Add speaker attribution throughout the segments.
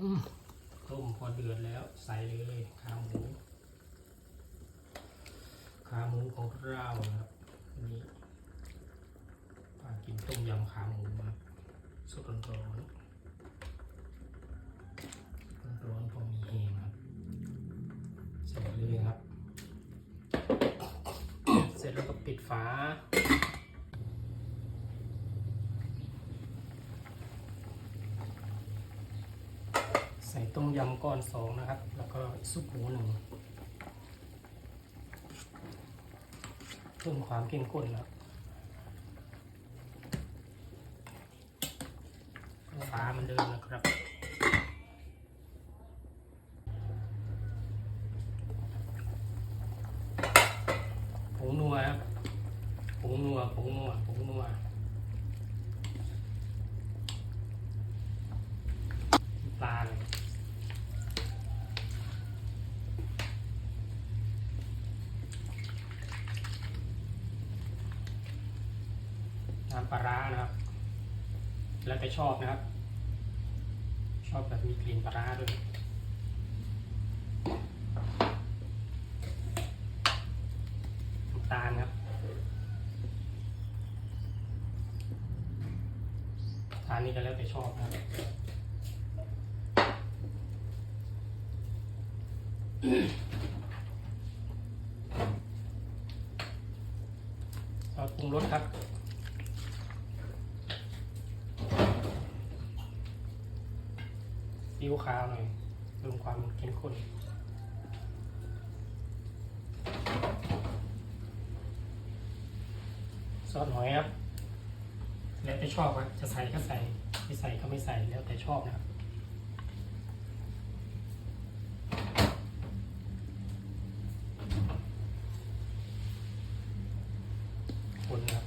Speaker 1: ต้มพอเดือดแล้วใส่เลยขาหมูขาหมูของเรานะครับนี่ปากินต้มยำขาหมูนะครับสดร้อนร้อนร้อนพอมีเฮงครับใส่เลยครับ เสร็จแล้วก็ปิดฝา ใส่ต้มยำก้อนสองนะครับ แล้วก็ซุปหมูหนึ่งเพิ่มความเข้มข้นนะครับฟ้ามันเดิมนะครับผงนัวครับผงนัวผงนัวผงนัวปลาเลย น้ำปลาร้านะครับ แล้วแต่ชอบนะครับ ชอบแบบมีกลิ่นปลาร้าด้วยตาลครับทานนี้ก็แล้วแต่ชอบนะครับซอสปรุงรสครับ ซีอิ๊วขาวหน่อยเพิ่มความเข้มข้นซอสหอยครับ แล้วแต่ชอบครับจะใส่ก็ใส่ ไม่ใส่ก็ไม่ใส่แล้วแต่ชอบนะครับ คนนะครับ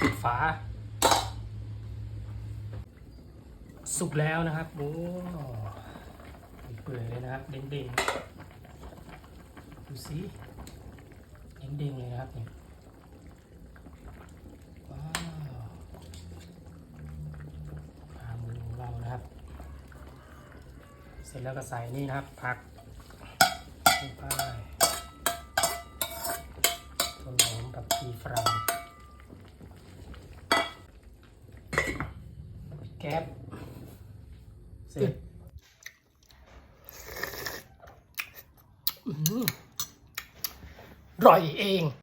Speaker 1: ปิดฝา สุกแล้วนะครับโอ้เปื่อยเลยนะครับ เด้งๆดูสิเด้งๆเลยนะครับเนี่ยว้าวขาหมูของเรานะครับ เสร็จแล้วก็ใส่นี่นะครับ ผักลงไปต้นหอมกับพีฝรั่ง แก๊บเสร็จอร่อยเอง